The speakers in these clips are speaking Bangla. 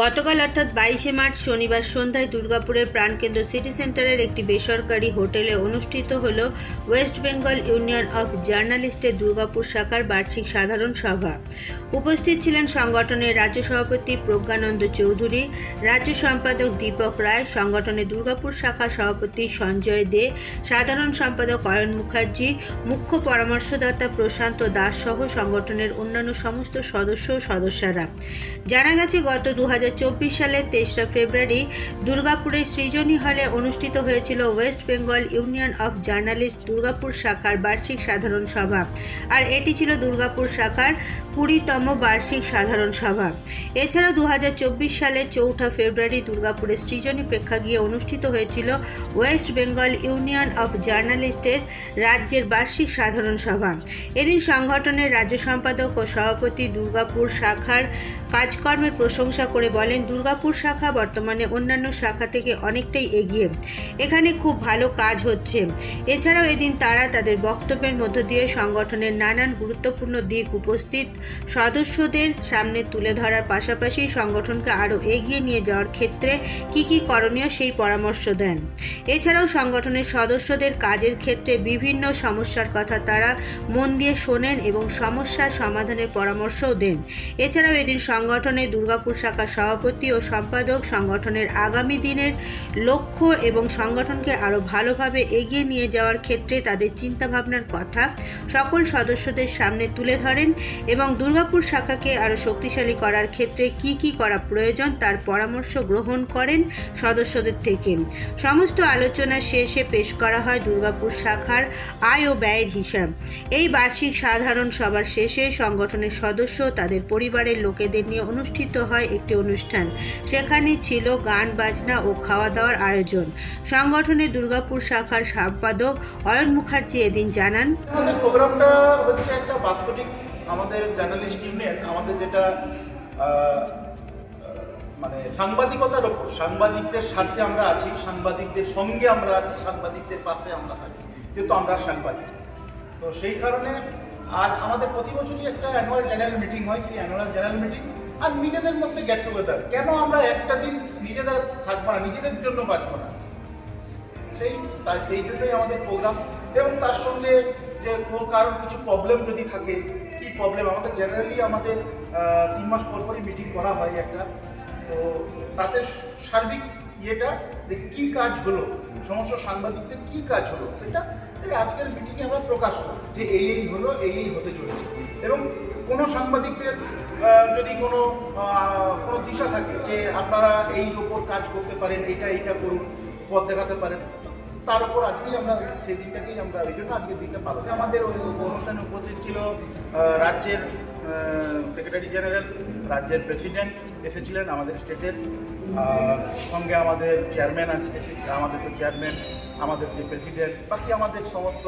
গতকাল অর্থাৎ বাইশে মার্চ শনিবার সন্ধ্যায় দুর্গাপুরের প্রাণকেন্দ্র সিটি সেন্টারের একটি বেসরকারি হোটেলে অনুষ্ঠিত হল ওয়েস্ট বেঙ্গল ইউনিয়ন অফ জার্নালিস্টের দুর্গাপুর শাখার বার্ষিক সাধারণ সভা। উপস্থিত ছিলেন সংগঠনের রাজ্য সভাপতি প্রজ্ঞানন্দ চৌধুরী, রাজ্য সম্পাদক দীপক রায়, সংগঠনের দুর্গাপুর শাখার সভাপতি সঞ্জয় দে, সাধারণ সম্পাদক অয়ন মুখার্জি, মুখ্য পরামর্শদাতা প্রশান্ত দাস সহ সংগঠনের অন্যান্য সমস্ত সদস্য ও সদস্যরা। জানা গেছে, গত দু হাজার সালের তেসরা ফেব্রুয়ারি দুর্গাপুরের সৃজনী হলে অনুষ্ঠিত হয়েছিল West Bengal Union of journalist Durgapur শাখার বার্ষিক সাধারণ সভা। আর এটি ছিল দুর্গাপুর শাখার কুড়িতম বার্ষিক সাধারণ সভা। এছাড়া দু সালের চৌঠা ফেব্রুয়ারি দুর্গাপুরের সৃজনী প্রেক্ষাগৃহে অনুষ্ঠিত হয়েছিল ওয়েস্ট বেঙ্গল ইউনিয়ন অফ জার্নালিস্টের রাজ্যের বার্ষিক সাধারণ সভা। এদিন সংগঠনের রাজ্য সম্পাদক ও সভাপতি দুর্গাপুর শাখার কাজকর্মের প্রশংসা করে বলেন, দুর্গাপুর শাখা বর্তমানে অন্যান্য শাখা থেকে অনেকটাই এগিয়ে। এখানে খুব ভালো কাজ হচ্ছে। এছাড়াও এদিন তারা তাদের বক্তব্যের মধ্য দিয়ে সংগঠনের নানান গুরুত্বপূর্ণ দিক উপস্থিত সদস্যদের সামনে তুলে ধরার পাশাপাশি সংগঠনকে আরও এগিয়ে নিয়ে যাওয়ার ক্ষেত্রে কি কি করণীয় সেই পরামর্শ দেন। এছাড়াও সংগঠনের সদস্যদের কাজের ক্ষেত্রে বিভিন্ন সমস্যার কথা তারা মন দিয়ে শোনেন এবং সমস্যার সমাধানের পরামর্শও দেন। এছাড়াও এদিন সংগঠনের দুর্গাপুর শাখার সভাপতি ও সম্পাদক সংগঠনের আগামী দিনের লক্ষ্য এবং সংগঠনকে আরও ভালোভাবে এগিয়ে নিয়ে যাওয়ার ক্ষেত্রে তাদের চিন্তাভাবনার কথা সকল সদস্যদের সামনে তুলে ধরেন এবং দুর্গাপুর শাখাকে আরও শক্তিশালী করার ক্ষেত্রে কি কি করা প্রয়োজন তার পরামর্শ গ্রহণ করেন সদস্যদের থেকে। সমস্ত আলোচনা শেষে পেশ করা হয় দুর্গাপুর শাখার আয় ও ব্যয়ের হিসাব। এই বার্ষিক সাধারণ সভার শেষে সংগঠনের সদস্য তাদের পরিবারের লোকেদের নিয়ে অনুষ্ঠিত হয় একটি অনুষ্ঠান। সেখানে ছিল গান, বাজনা ও খাওয়া দাওয়ার আয়োজন। সংগঠনের দুর্গাপুর শাখার সম্পাদক অয়ন মুখার্জি এদিন জানান, আমাদের প্রোগ্রামটা হচ্ছে একটা বাস্তবিক আমাদের জার্নালিস্ট ইউনিয়ন, আমাদের যেটা মানে সাংবাদিকতার ওপর, সাংবাদিকদের স্বার্থে আমরা আছি, সাংবাদিকদের সঙ্গে আমরা আছি, সাংবাদিকদের পাশে আমরা থাকি, যেহেতু আমরা সাংবাদিক। তো সেই কারণে আর আমাদের প্রতি বছরই একটা অ্যানুয়াল জেনারেল মিটিং হয়, সেই অ্যানুয়াল জেনারেল মিটিং আর নিজেদের মধ্যে গেট টুগেদার কেন আমরা একটা দিন নিজেদের থাকব না, নিজেদের জন্য বাঁচবো না? সেই, তাই সেই জন্যই আমাদের প্রোগ্রাম এবং তার সঙ্গে যে কারোর কিছু প্রবলেম যদি থাকে, কি প্রবলেম আমাদের জেনারেলি আমাদের তিন মাস পর পরই মিটিং করা হয় একটা। তো তাতে সার্বিক ইয়েটা যে কী কাজ হলো, সমস্ত সাংবাদিকদের কী কাজ হলো, সেটা আজকের মিটিংয়ে আমরা প্রকাশ করি যে এই এই হলো, এই এই হতে চলেছে এবং কোনো সাংবাদিকদের যদি কোনো কোনো দিশা থাকে যে আপনারা এই ওপর কাজ করতে পারেন, এইটা এইটা করুন, পথ দেখাতে পারেন, তার উপর আজকেই আমরা সেই দিনটাকেই আমরা ওই জন্য আজকের দিনটা পালন। আমাদের ওই অনুষ্ঠানে উপস্থিত ছিল রাজ্যের সেক্রেটারি জেনারেল, রাজ্যের প্রেসিডেন্ট এসেছিলেন আমাদের স্টেটের। সঙ্গে আমাদের চেয়ারম্যান আমাদের তো চেয়ারম্যান, আমাদের যে প্রেসিডেন্ট, বাকি আমাদের সমস্ত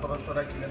সদস্যরা ছিলেন।